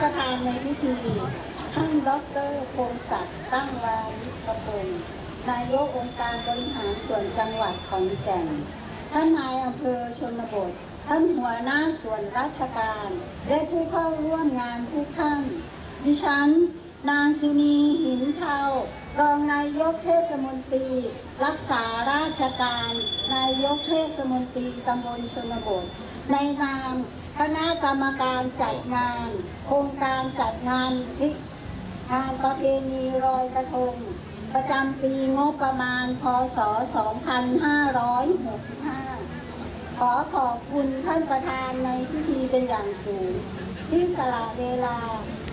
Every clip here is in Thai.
ประธานในพิธีท่านดรพงศักดิ์ตั้งวานิพพงศ์นายกองค์การบริหารส่วนจังหวัดขอนแก่น ท่านนายอำเภอชนบท ท่านหัวหน้าส่วนราชการ และผู้เข้าร่วมงานทุกท่าน ดิฉัน นางสุนีหินเทารองนายกเทศมนตรี รักษาราชการ นายกเทศมนตรีตำบลชนบท ในนามคณะกรรมการจัดงาน โครงการจัดงานพิงานประเพณีรอยกระทง ประจำปีงบประมาณ พศ 2565 ขอขอบคุณท่านประธานในพิธีเป็นอย่างสูง ที่สละเวลา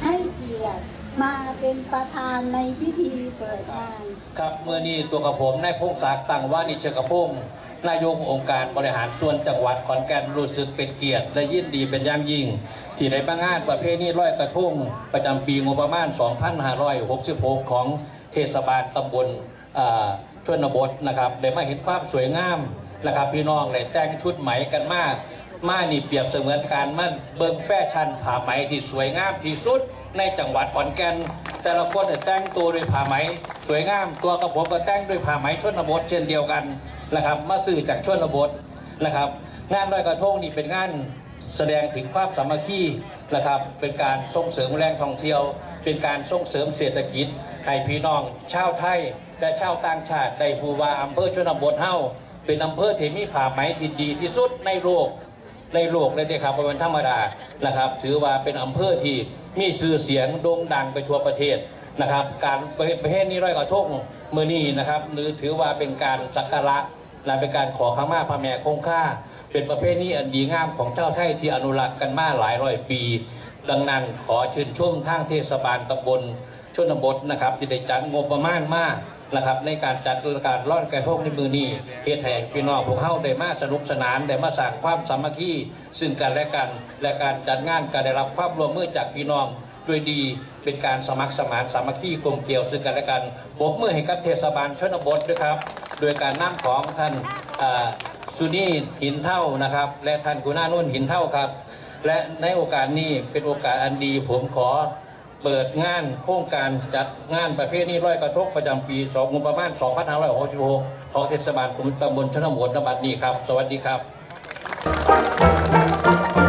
ให้เกียรติ มาเป็นประธานในพิธีเปิดงาน ครับเมื่อนี้ตัวกับผมนายพงศักดิ์ตังว่านิชกพงศ์นายกองค์การบริหารส่วนจังหวัดขอนแก่นรู้สึกเป็นเกียรติ และยินดีเป็นอย่างยิ่ง ที่ได้มางานประเพณีลอยกระทงประจำปีงบประมาณ 2566 ของเทศบาลตำบลอ่าชนบทนะครับได้มาเห็นความสวยงามนะครับพี่น้องเลยแต่งชุดไหมกันมาก มานี่เปรียบเสมือนการมั่นเบิงแฟชั่นผ้าไหมที่สวยงามที่สุดในจังหวัดขอนแก่น แต่ละคนแต่งตัวด้วยผ้าไหม สวยงามตัวกระผมก็แต่งด้วยผ้าไหมชนบทเช่นเดียวกันนะครับมาซื้อจากชนบทนะครับ งานลอยกระทงนี่เป็นงานแสดงถึงความสามัคคีนะครับเป็นการส่งเสริมแรงท่องเที่ยว เป็นการส่งเสริมเศรษฐกิจให้พี่น้องชาวไทยและชาวต่างชาติได้ผู้ว่าอำเภอชนบทเฮ้าเป็นอำเภอที่มีผ้าไหมที่ดีที่สุดในโลก ในโลกเลยเด้ครับเป็นธรรมดานะครับ ถือว่าเป็นอำเภอที่มีชื่อเสียงโด่งดังไปทั่วประเทศนะครับ การประเภทนี้ร้อยกระทงมือนี้นะครับนือถือว่าเป็นการสักการะและเป็นการขอขมาพระแม่คงค่า เป็นประเพณีอันดีงามของเจ้าไทยที่อนุรักษ์กันมาหลายร้อยปี ดังนั้นขอชื่นชมทางเทศบาลตำบลชนบทนะครับที่ได้จัดงบประมาณมาก นะครับในการจัดการร่อนไกระทงในมือนี้เฮ็ดให้พี่น้องพวกเฮาได้มาสนุกสนานได้มาสร้างความสามัคคีซึ่งกันและกัน และการจัดงานก็ได้รับความร่วมมือจากพี่น้องด้วยดีเป็นการสมัครสมานสามัคคีกลมเกลียวซึ่งกันและกันปรบมือให้กับเทศบาลชนบทด้วยครับ โดยการนำของท่านสุนีหินเท่านะครับ และท่านกุณานุ่นหินเท่าครับ และในโอกาสนี้เป็นโอกาสอันดีผมขอ เปิดงานโครงการจัดงานประเภทนี้ร้อยกระทบประจำปี2งบประมาณ2566ของเทศบาลตำบลชนบทนบัดนี้ครับ สวัสดีครับ